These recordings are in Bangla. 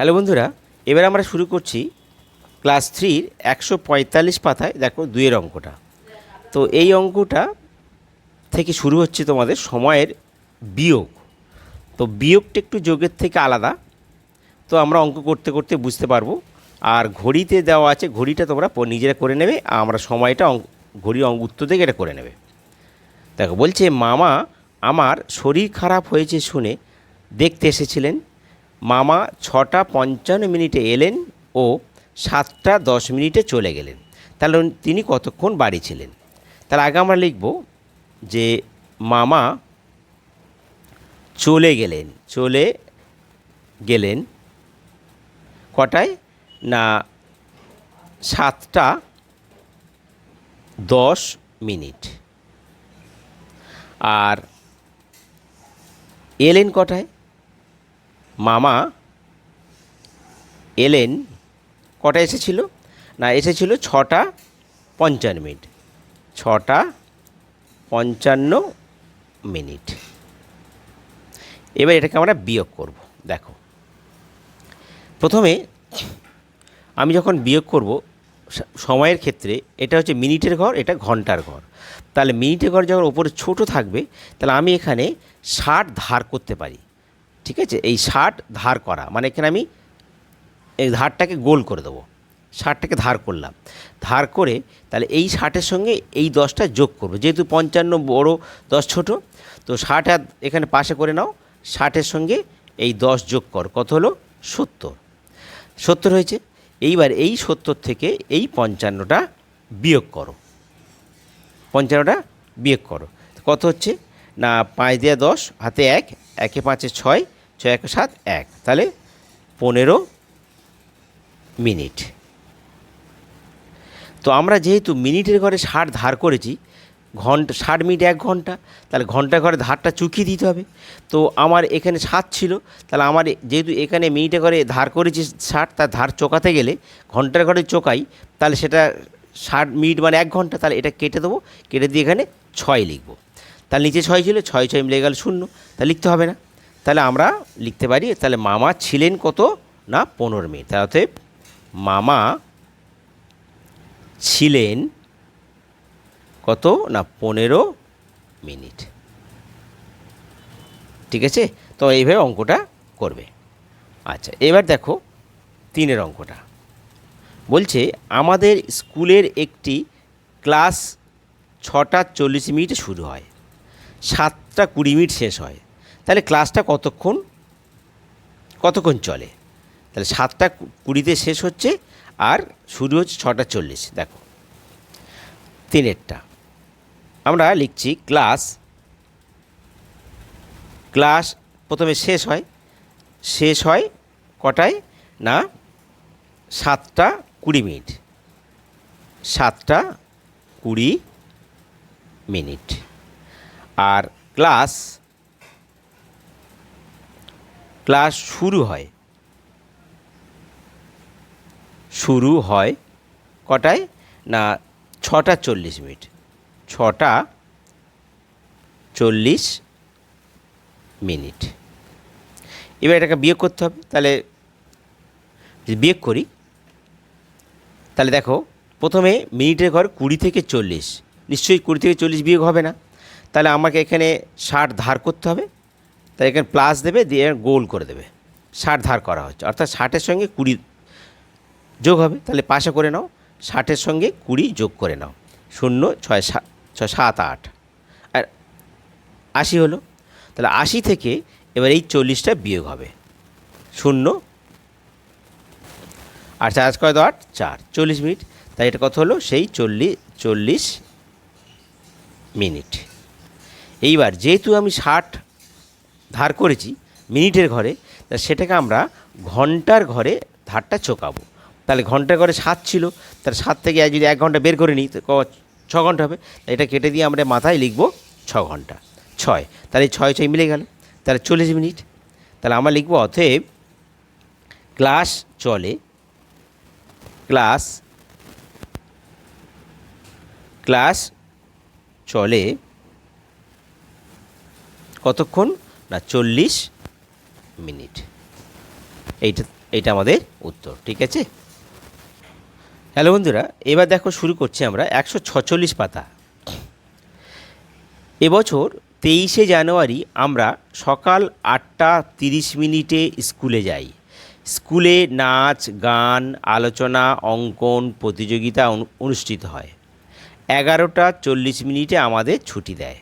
হ্যালো বন্ধুরা, এবার আমরা শুরু করছি ক্লাস থ্রির একশো পঁয়তাল্লিশ পাতায়, দেখো, দুইয়ের অঙ্কটা। তো এই অঙ্কটা থেকে শুরু হচ্ছে তোমাদের সময়ের বিয়োগ। তো বিয়োগটা একটু যোগের থেকে আলাদা। তো আমরা অঙ্ক করতে করতে বুঝতে পারব। আর ঘড়িতে দেওয়া আছে, ঘড়িটা তোমরা নিজেরা করে নেবে, আর আমরা সময়টা অঙ্ক ঘড়ি অঙ্ক উত্তর থেকে এটা করে নেবে। দেখো, বলছে, মামা, আমার শরীর খারাপ হয়েছে শুনে দেখতে এসেছিলেন। মামা ছটা পঞ্চান্ন মিনিটে এলেন ও সাতটা দশ মিনিটে চলে গেলেন। তাহলে তিনি কতক্ষণ বাড়ি ছিলেন? তাহলে আগে আমরা লিখব যে মামা চলে গেলেন চলে গেলেন কটায়? না, সাতটা দশ মিনিট। আর এলেন কটায়? মামা এলেন। কটা এসেছিল? না, এসেছিল ছটা পঞ্চান্ন মিনিট। ছটা পঞ্চান্ন মিনিট। এবার এটাকে আমরা বিয়োগ করব, দেখো। প্রথমে আমি যখন বিয়োগ করব, সময়ের ক্ষেত্রে এটা হচ্ছে মিনিটের ঘর, এটা ঘণ্টার ঘর। তাহলে মিনিটের ঘর যখন ওপরে ছোট থাকবে, তাহলে আমি এখানে ষাট ধার করতে পারি। ঠিক আছে? এই ষাট ধার করা মানে এখানে আমি এই ধারটাকে গোল করে দেবো। ষাটটাকে ধার করলাম। ধার করে তাহলে এই ষাটের সঙ্গে এই দশটা যোগ করব। যেহেতু পঞ্চান্ন বড় দশ ছোট, তো ষাট আর এখানে পাশে করে নাও। ষাটের সঙ্গে এই দশ যোগ কর, কত হলো? সত্তর। সত্তর হয়েছে। এইবার এই সত্তর থেকে এই পঞ্চান্নটা বিয়োগ করো। পঞ্চান্নটা বিয়োগ করো। কত হচ্ছে? না, পাঁচ দেওয়া দশ, হাতে এক, একে পাঁচে ছয় ছয় একে সাত, এক। তাহলে পনেরো মিনিট। তো আমরা যেহেতু মিনিটের ঘরে ষাট ধার করেছি, ঘণ্টা, ষাট মিনিট এক ঘণ্টা, তাহলে ঘণ্টা ঘরে ধারটা চুকিয়ে দিতে হবে। তো আমার এখানে সাত ছিল, তাহলে আমার যেহেতু এখানে মিনিটে ঘরে ধার করেছি ষাট তার ধার চোকাতে গেলে ঘণ্টার ঘরে চোকাই, তাহলে সেটা ষাট মিনিট মানে এক ঘণ্টা, তাহলে এটা কেটে দেবো, কেটে দিয়ে এখানে ছয় লিখব। তাহলে নিচে ছয় ছিল, ছয় ছয় মিলে গেল শূন্য, তা লিখতে হবে না। তাহলে আমরা লিখতে পারি, তাহলে মামা ছিলেন কত? না, পনেরো মিনিট। তাহলে অতএব মামা ছিলেন কত? না, পনেরো মিনিট। ঠিক আছে? তো এইভাবে অঙ্কটা করবে। আচ্ছা এবার দেখো তিনের অঙ্কটা। বলছে, আমাদের স্কুলের একটি ক্লাস ছটা চল্লিশ মিনিটে শুরু হয়, সাতটা কুড়ি মিনিট শেষ হয়। তাহলে ক্লাসটা কতক্ষণ? কতক্ষণ চলে? তাহলে সাতটা কুড়িতে শেষ হচ্ছে আর শুরু হচ্ছে ছটা চল্লিশ, দেখো। তিনেরটা। আমরা লিখছি ক্লাস ক্লাস প্রথমে শেষ হয় শেষ হয় কটায়? না, সাতটা কুড়ি মিনিট। সাতটা কুড়ি মিনিট। আর ক্লাস ক্লাস শুরু হয়। শুরু হয় কটায়? না, ছটা চল্লিশ মিনিট। ছটা চল্লিশ মিনিট। এবার এটাকে বিয়োগ করতে হবে, তাহলে যদি বিয়োগ করি, তাহলে দেখো, প্রথমে মিনিটের ঘর কুড়ি থেকে চল্লিশ। নিশ্চয়ই কুড়ি থেকে চল্লিশ বিয়োগ হবে না। তাহলে আমাকে এখানে ষাট ধার করতে হবে। তাহলে এখানে প্লাস দেবে, দিয়ে গোল করে দেবে। ষাট ধার করা হচ্ছে। অর্থাৎ ষাটের সঙ্গে কুড়ি যোগ হবে। তাহলে পাশে করে নাও। ষাটের সঙ্গে কুড়ি যোগ করে নাও। শূন্য, ছয়, সাত ছয়, সাত, আট। আর আশি হলো। তাহলে আশি থেকে এবার এই চল্লিশটা বিয়োগ হবে। শূন্য। আর চার্জ কয় দশ, আট, চার। চল্লিশ মিনিট। তাই এটা কত হলো? সেই চল্লিশ চল্লিশ মিনিট। এইবার যেহেতু আমি ষাট ধার করেছি মিনিটের ঘরে সেটাকে আমরা ঘণ্টার ঘরে ধারটা চোকাবো। তাহলে ঘণ্টার ঘরে সাত ছিল তাহলে সাত থেকে যদি এক ঘণ্টা বের করে নিই, তো ছ ঘণ্টা হবে। এটা কেটে দিয়ে আমরা মাথায় লিখব ছ ঘণ্টা। ছয়। তাহলে ছয় ছয় মিলে গেল। তাহলে চল্লিশ মিনিট। তাহলে আমরা লিখব, অতএব ক্লাস চলে, ক্লাস ক্লাস চলে কতক্ষণ? না, চল্লিশ মিনিট। এইটা এইটা আমাদের উত্তর, ঠিক আছে? হ্যালো বন্ধুরা, এবার দেখো শুরু করছি আমরা একশো ছচল্লিশ পাতা। এবছর তেইশে জানুয়ারি আমরা সকাল আটটা তিরিশ মিনিটে স্কুলে যাই। স্কুলে নাচ, গান, আলোচনা, অঙ্কন, প্রতিযোগিতা অনু- অনুষ্ঠিত হয়। এগারোটা চল্লিশ মিনিটে আমাদের ছুটি দেয়।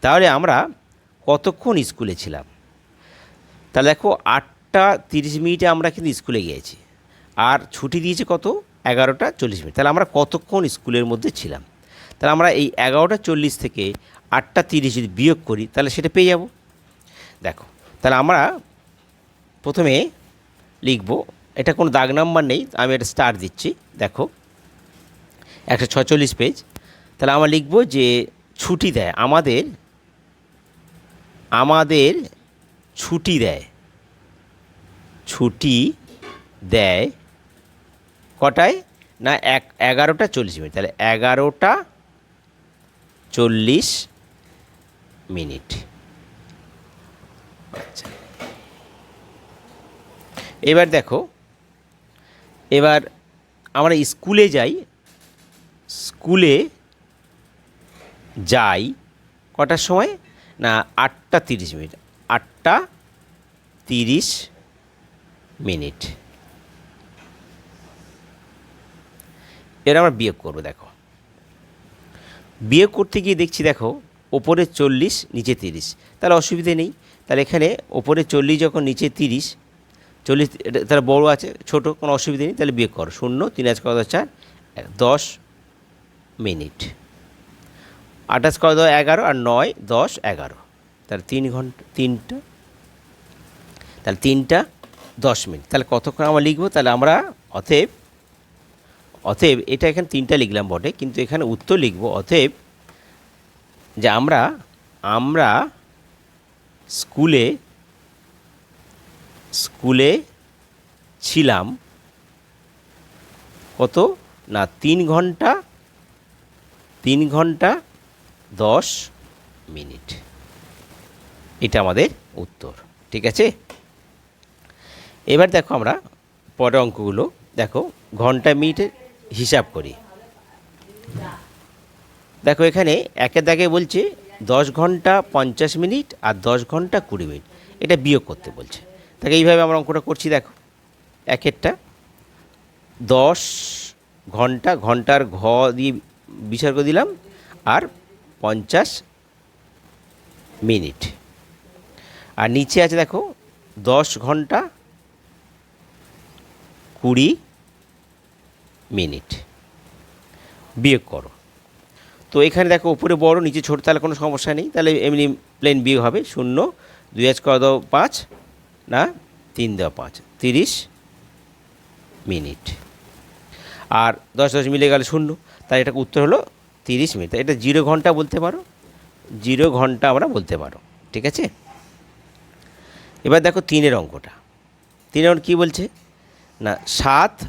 তাহলে আমরা কতক্ষণ স্কুলে ছিলাম? তাহলে দেখো, আটটা তিরিশ মিনিটে আমরা কিন্তু স্কুলে গিয়েছি। আর ছুটি দিয়েছে কত? এগারোটা চল্লিশ মিনিট। তাহলে আমরা কতক্ষণ স্কুলের মধ্যে ছিলাম? তাহলে আমরা এই এগারোটা চল্লিশ থেকে আটটা তিরিশ যদি বিয়োগ করি, তাহলে সেটা পেয়ে যাব। দেখো, তাহলে আমরা প্রথমে লিখব, এটা কোনো দাগ নাম্বার নেই, আমি এটা স্টার দিচ্ছি, দেখো। একশো ছচল্লিশ পেজ। তাহলে আমরা লিখব যে ছুটি দেয় আমাদের আমাদের ছুটি দেয়। ছুটি দেয় কটায়? না, এক, এগারোটা চল্লিশ মিনিট। তাহলে এগারোটা চল্লিশ মিনিট। আচ্ছা। এবার দেখো, এবার আমরা স্কুলে যাই। স্কুলে যাই কটার সময়? না, আটটা তিরিশ মিনিট। আটটা তিরিশ মিনিট। এর আমরা বিয়োগ করব, দেখো। বিয়োগ করতে গিয়ে দেখছি, দেখো, ওপরে চল্লিশ, নিচে তিরিশ। তাহলে অসুবিধে নেই। তাহলে এখানে ওপরে চল্লিশ যখন, নিচে তিরিশ, চল্লিশ তাহলে বড়ো আছে, ছোট, কোনো অসুবিধা নেই। তাহলে বিয়োগ করো। শূন্য, তিন আজ কত চার দশ মিনিট। আঠাশ দশ এগারো আর নয় দশ এগারো। তাহলে তিন ঘণ্টা তিনটা। তাহলে তিনটা দশ মিনিট। তাহলে কতক্ষণ আমরা লিখব? তাহলে আমরা অতএব অতএব এটা এখানে তিনটা লিখলাম বটে, কিন্তু এখানে উত্তর লিখব। অতএব যে আমরা আমরা স্কুলে স্কুলে ছিলাম কত? না, তিন ঘণ্টা তিন ঘণ্টা দশ মিনিট। এটা আমাদের উত্তর, ঠিক আছে? এবার দেখো আমরা পরের অঙ্কগুলো। দেখো, ঘণ্টা মিনিটের হিসাব করি। দেখো এখানে একের দাগে বলছে দশ ঘণ্টা পঞ্চাশ মিনিট আর দশ ঘণ্টা কুড়ি মিনিট। এটা বিয়োগ করতে বলছে। তাকে এইভাবে আমরা অঙ্কটা করছি, দেখো। একেরটা দশ ঘণ্টা, ঘণ্টার ঘ দিয়ে বিসর্গ দিলাম আর পঞ্চাশ মিনিট। আর নিচে আছে দেখো, দশ ঘণ্টা কুড়ি মিনিট। বিয়োগ করো। তো এখানে দেখো, উপরে বড়, নিচে ছোট, তাহলে কোনো সমস্যা নেই। তাহলে এমনি প্লেন বিয়োগ হবে, শূন্য, দুই আজ কত দাও, পাঁচ, না, তিন দেওয়া পাঁচ, তিরিশ মিনিট। আর দশ দশ মিলে গেলে শূন্য তাই এটা উত্তর হলো তিরিশ মিনিট। এটা জিরো ঘণ্টা বলতে পারো? জিরো ঘণ্টা আমরা বলতে পারো। ঠিক আছে? এবার দেখো তিনের অঙ্কটা। তিনের অঙ্ক কী বলছে? না, সাত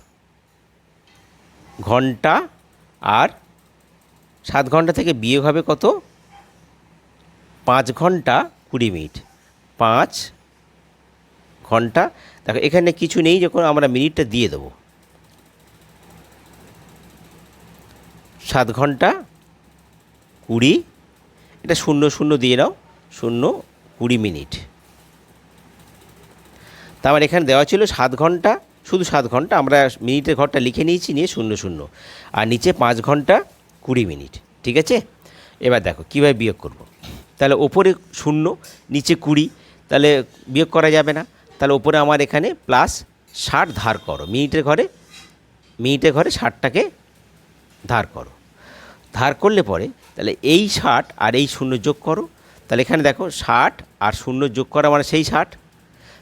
ঘণ্টা আর সাত ঘণ্টা থেকে বিয়োগ হবে কত? পাঁচ ঘণ্টা কুড়ি মিনিট। পাঁচ ঘণ্টা। দেখো এখানে কিছু নেই, যখন আমরা মিনিটটা দিয়ে দেবো। সাত ঘণ্টা, কুড়ি, এটা শূন্য শূন্য দিয়ে নাও, শূন্য কুড়ি মিনিট। তারপর এখানে দেওয়া ছিল সাত ঘণ্টা, শুধু সাত ঘণ্টা, আমরা মিনিটের ঘরটা লিখে নিয়েছি, নিয়ে শূন্য শূন্য। আর নিচে পাঁচ ঘণ্টা, কুড়ি মিনিট, ঠিক আছে? এবার দেখো, কীভাবে বিয়োগ করব। তাহলে ওপরে শূন্য, নিচে কুড়ি, তাহলে বিয়োগ করা যাবে না। তাহলে ওপরে আমার এখানে প্লাস ষাট ধার করো, মিনিটের ঘরে মিনিটের ঘরে ষাটটাকে ধার করো। ধার করলে পরে তাহলে এই ষাট আর এই শূন্য যোগ করো। তাহলে এখানে দেখো ষাট আর শূন্য যোগ করা মানে সেই ষাট।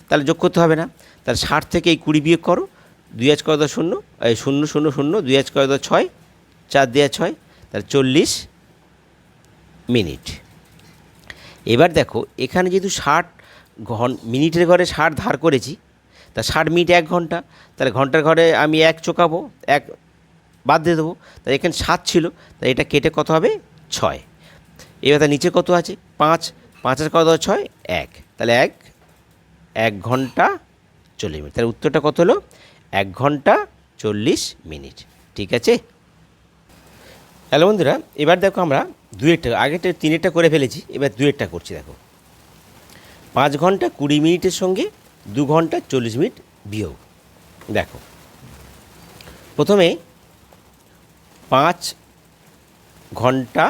তাহলে যোগ করতে হবে না। তাহলে ষাট থেকে এই কুড়ি বিয়োগ করো। দুই আজ কত শূন্য, এই শূন্য শূন্য শূন্য, দুই আজ কত ছয়, চার দেওয়া ছয়, তাহলে চল্লিশ মিনিট। এবার দেখো এখানে যেহেতু ষাট ঘন, মিনিটের ঘরে ষাট ধার করেছি, তা ষাট মিনিট এক ঘণ্টা, তাহলে ঘণ্টার ঘরে আমি এক চোকাবো, এক বাদ দিয়ে দেবো। তাই এখানে সাত ছিল তাই এটা কেটে কত হবে? ছয়। এবার তার নিচে কত আছে? পাঁচ। পাঁচের কত? ছয়। এক। তাহলে এক এক ঘণ্টা চল্লিশ মিনিট। তাহলে উত্তরটা কত হলো? এক ঘণ্টা চল্লিশ মিনিট। ঠিক আছে? হ্যালো বন্ধুরা, এবার দেখো আমরা দুয়েরটা, আগেরটা তিনেরটা করে ফেলেছি, এবার দুয়েরটা করছি দেখো। পাঁচ ঘণ্টা কুড়ি মিনিটের সঙ্গে দু ঘণ্টা চল্লিশ মিনিট বিয়োগ। দেখো। প্রথমে পাঁচ ঘণ্টা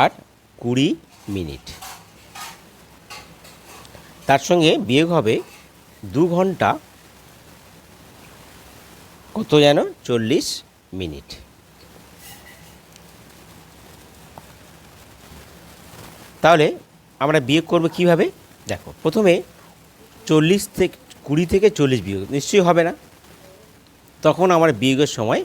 আর কুড়ি মিনিট। তার সঙ্গে বিয়োগ হবে দু ঘণ্টা কত যেন চল্লিশ মিনিট। তাহলে আমরা বিয়োগ করব কীভাবে? দেখো, প্রথমে চল্লিশ থেকে কুড়ি থেকে চল্লিশ বিয়োগ, নিশ্চয়ই হবে না? তখন আমার বিয়োগের সময়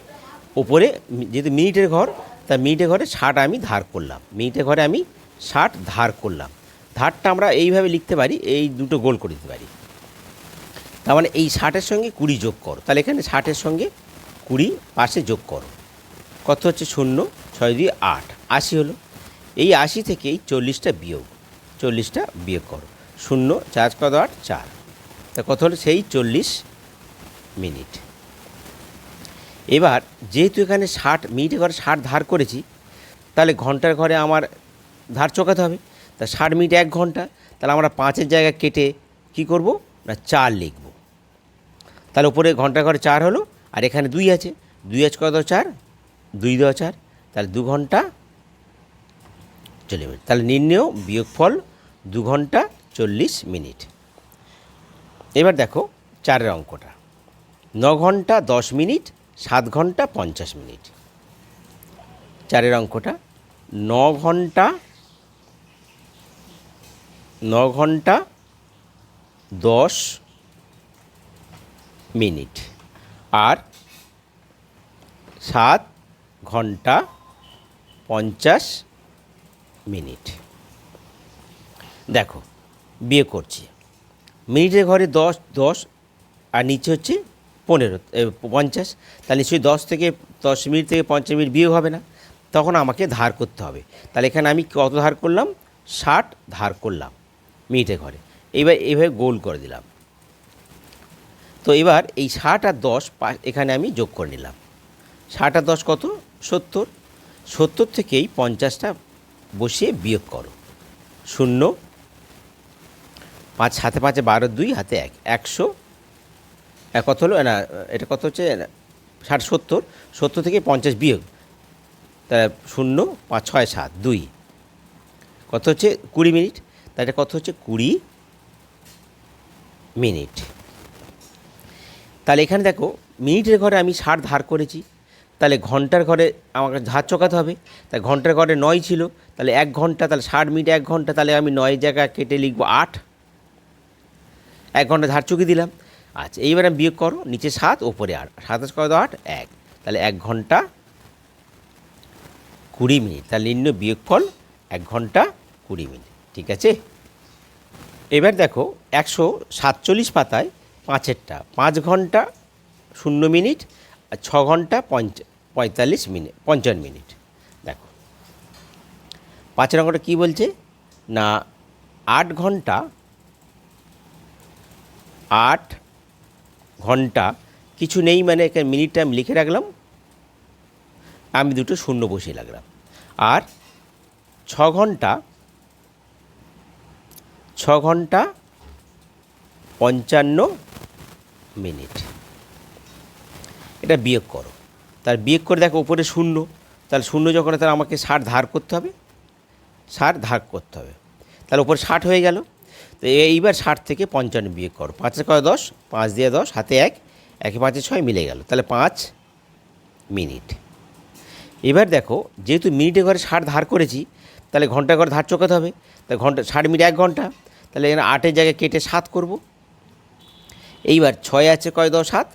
ওপরে যেহেতু মিনিটের ঘর, তা মিনিটের ঘরে ষাট আমি ধার করলাম। মিনিটের ঘরে আমি ষাট ধার করলাম। ধারটা আমরা এইভাবে লিখতে পারি, এই দুটো গোল করে দিতে পারি। তার মানে এই ষাটের সঙ্গে কুড়ি যোগ করো। তাহলে এখানে ষাটের সঙ্গে কুড়ি পাশে যোগ করো। কত হচ্ছে? শূন্য, ছয় দুই আট। আশি হলো। এই আশি থেকে এই চল্লিশটা বিয়োগ। চল্লিশটা বিয়োগ করো। শূন্য, চার কত আট, চার। তা কত হলো? সেই চল্লিশ মিনিট। এবার যেহেতু এখানে ষাট মিনিটে ঘরে ষাট ধার করেছি, তাহলে ঘণ্টার ঘরে আমার ধার চোকাতে হবে। তা ষাট মিনিট এক ঘণ্টা, তাহলে আমরা পাঁচের জায়গায় কেটে কি করব? না চার লিখব। তাহলে উপরে ঘণ্টার ঘরে চার হলো, আর এখানে দুই আছে। দুই আছে কত? চার। দুই দেওয়া চার। তাহলে দু ঘণ্টা চল্লিশ মিনিট। তাহলে নির্ণেয় বিয়োগফল দু ঘণ্টা চল্লিশ মিনিট। এবার দেখো চারের অঙ্কটা। ন ঘণ্টা দশ মিনিট সাত ঘণ্টা পঞ্চাশ মিনিট। চারের অঙ্কটা ন ঘণ্টা ন ঘণ্টা দশ মিনিট। আর সাত ঘণ্টা পঞ্চাশ মিনিট। দেখো, বিয়ে করছি। মিনিটের ঘরে দশ দশ, আর নিচে হচ্ছে পনেরো পঞ্চাশ, তাহলে নিশ্চয়ই দশ থেকে দশ মিনিট থেকে পঞ্চাশ মিনিট বিয়োগ হবে না। তখন আমাকে ধার করতে হবে। তাহলে এখানে আমি কত ধার করলাম? ষাট ধার করলাম মিনিটের ঘরে। এইবার এইভাবে গোল করে দিলাম। তো এবার এই ষাট আর দশ এখানে আমি যোগ করে নিলাম। ষাট আর দশ কত? সত্তর। সত্তর থেকেই পঞ্চাশটা বসিয়ে বিয়োগ করো। শূন্য, পাঁচ হাতে পাঁচে বারো, দুই, হাতে এক। একশো এক কত হলো, না, এটা কত হচ্ছে ষাট সত্তর সত্তর থেকে পঞ্চাশ বিয়োগ। তা শূন্য, পাঁচ, ছয়, সাত, দুই। কত হচ্ছে কুড়ি মিনিট। তা এটা কত হচ্ছে কুড়ি মিনিট। তাহলে এখানে দেখো, মিনিটের ঘরে আমি ষাট ধার করেছি। তাহলে ঘণ্টার ঘরে আমাকে ধার চোকাতে হবে। তাই ঘণ্টার ঘরে নয় ছিল, তাহলে এক ঘণ্টা, তাহলে ষাট মিনিট এক ঘণ্টা, তাহলে আমি নয় জায়গা কেটে লিখব আট। এক ঘণ্টা ধার চুকি দিলাম। আচ্ছা এইবার আমি বিয়োগ করো, নিচে সাত, ওপরে আট। সাতাশ কত আট? এক। তাহলে এক ঘণ্টা কুড়ি মিনিট। তাহলে নিম্ন বিয়োগফল এক ঘণ্টা কুড়ি মিনিট। ঠিক আছে? এবার দেখো, একশো সাতচল্লিশ পাতায় পাঁচেরটা। পাঁচ ঘণ্টা শূন্য মিনিট, আর ছ ঘণ্টা পঞ্চ, পঁয়তাল্লিশ মিনিট পঞ্চান্ন মিনিট। দেখো। পাঁচের অঙ্কটা কী বলছে? না, আট ঘণ্টা আট ঘণ্টা, কিছু নেই মানে এখানে মিনিটটা আমি লিখে রাখলাম। আমি দুটো শূন্য বসিয়ে রাখলাম আর ছ ঘণ্টা ছ ঘণ্টা পঞ্চান্ন মিনিট এটা বিয়োগ করো। তার বিয়োগ করে দেখো উপরে শূন্য। তাহলে শূন্য যখন তাহলে আমাকে ষাট ধার করতে হবে, ষাট ধার করতে হবে। তাহলে ওপরে ষাট হয়ে গেল। তো এইবার ষাট থেকে পঞ্চান্ন বিয়োগ করো। পাঁচের কয় দশ? পাঁচ দিয়ে দশ, হাতে এক, একে পাঁচে ছয় মিলে গেল। তাহলে পাঁচ মিনিট। এবার দেখো, যেহেতু মিনিটে ঘরে ষাট ধার করেছি, তাহলে ঘণ্টা ঘরে ধার চোকাতে হবে। তা ঘণ্টা, ষাট মিনিট এক ঘণ্টা, তাহলে এখানে আটের জায়গায় কেটে সাত করব। এইবার ছয় আছে কয় দশ সাত?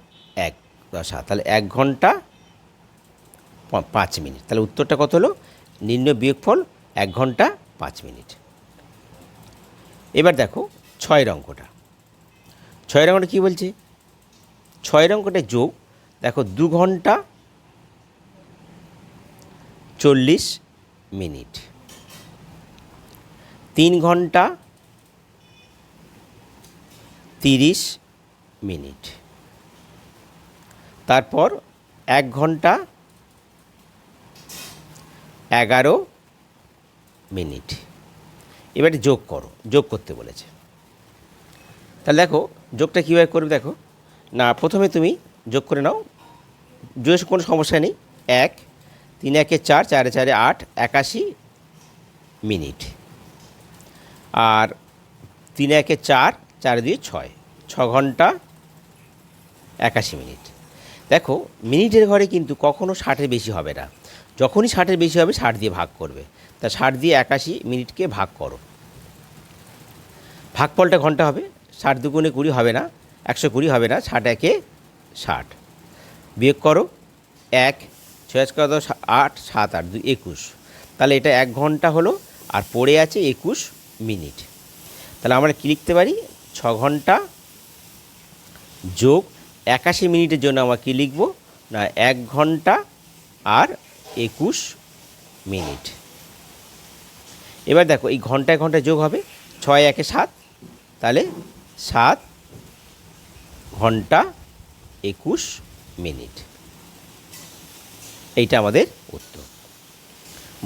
এক দশ সাত। তাহলে এক ঘণ্টা পাঁচ মিনিট। তাহলে উত্তরটা কত হলো? নিম্ন বিয়োগফল এক ঘণ্টা পাঁচ মিনিট। এবার দেখো ছয়ের অঙ্কটা ছয়ের অঙ্কটা কী বলছে? ছয়ের অঙ্কটা যোগ, দেখো দু ঘণ্টা চল্লিশ মিনিট। তিন ঘণ্টা তিরিশ মিনিট। তারপর এক ঘণ্টা এগারো মিনিট। এবারে যোগ করো, যোগ করতে বলেছে। তাহলে দেখো, যোগটা কীভাবে করবে দেখো। না, প্রথমে তুমি যোগ করে নাও। যোগের কোনো সমস্যা নেই, এক, তিন, একে চার, চারে চারে আট, একাশি মিনিট। আর তিন, একে চার চার দিয়ে ছয়, ছ ঘণ্টা একাশি মিনিট। দেখো, মিনিটের ঘরে কিন্তু কখনো ষাটের বেশি হবে না। যখনই ষাটের বেশি হবে, ষাট দিয়ে ভাগ করবে। তা ষাট দিয়ে একাশি মিনিটকে ভাগ করো। ভাগফলটা ঘণ্টা হবে, ষাট দুগুণে কুড়ি হবে না, একশো কুড়ি হবে না, ষাট একে ষাট। বিয়োগ করো, এক, ছয় কত আট, সাত আট, দুই, একুশ। তাহলে এটা এক ঘণ্টা হলো, আর পড়ে আছে একুশ মিনিট। তাহলে আমরা কী লিখতে পারি? ছ ঘণ্টা যোগ একাশি মিনিটের জন্য আমরা কী লিখব? না, এক ঘণ্টা আর একুশ মিনিট। এবার দেখো, এই ঘন্টায় ঘন্টায় যোগ হবে। ছয়, একে সাত, তাহলে সাত ঘণ্টা একুশ মিনিট। এইটা আমাদের উত্তর।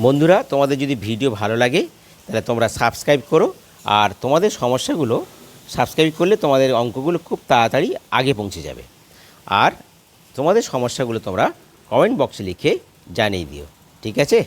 বন্ধুরা, তোমাদের যদি ভিডিও ভালো লাগে, তাহলে তোমরা সাবস্ক্রাইব করো, আর তোমাদের সমস্যাগুলো সাবস্ক্রাইব করলে তোমাদের অঙ্কগুলো খুব তাড়াতাড়ি আগে পৌঁছে যাবে। আর তোমাদের সমস্যাগুলো তোমরা কমেন্ট বক্সে লিখে জানিয়ে দিও। ঠিক আছে?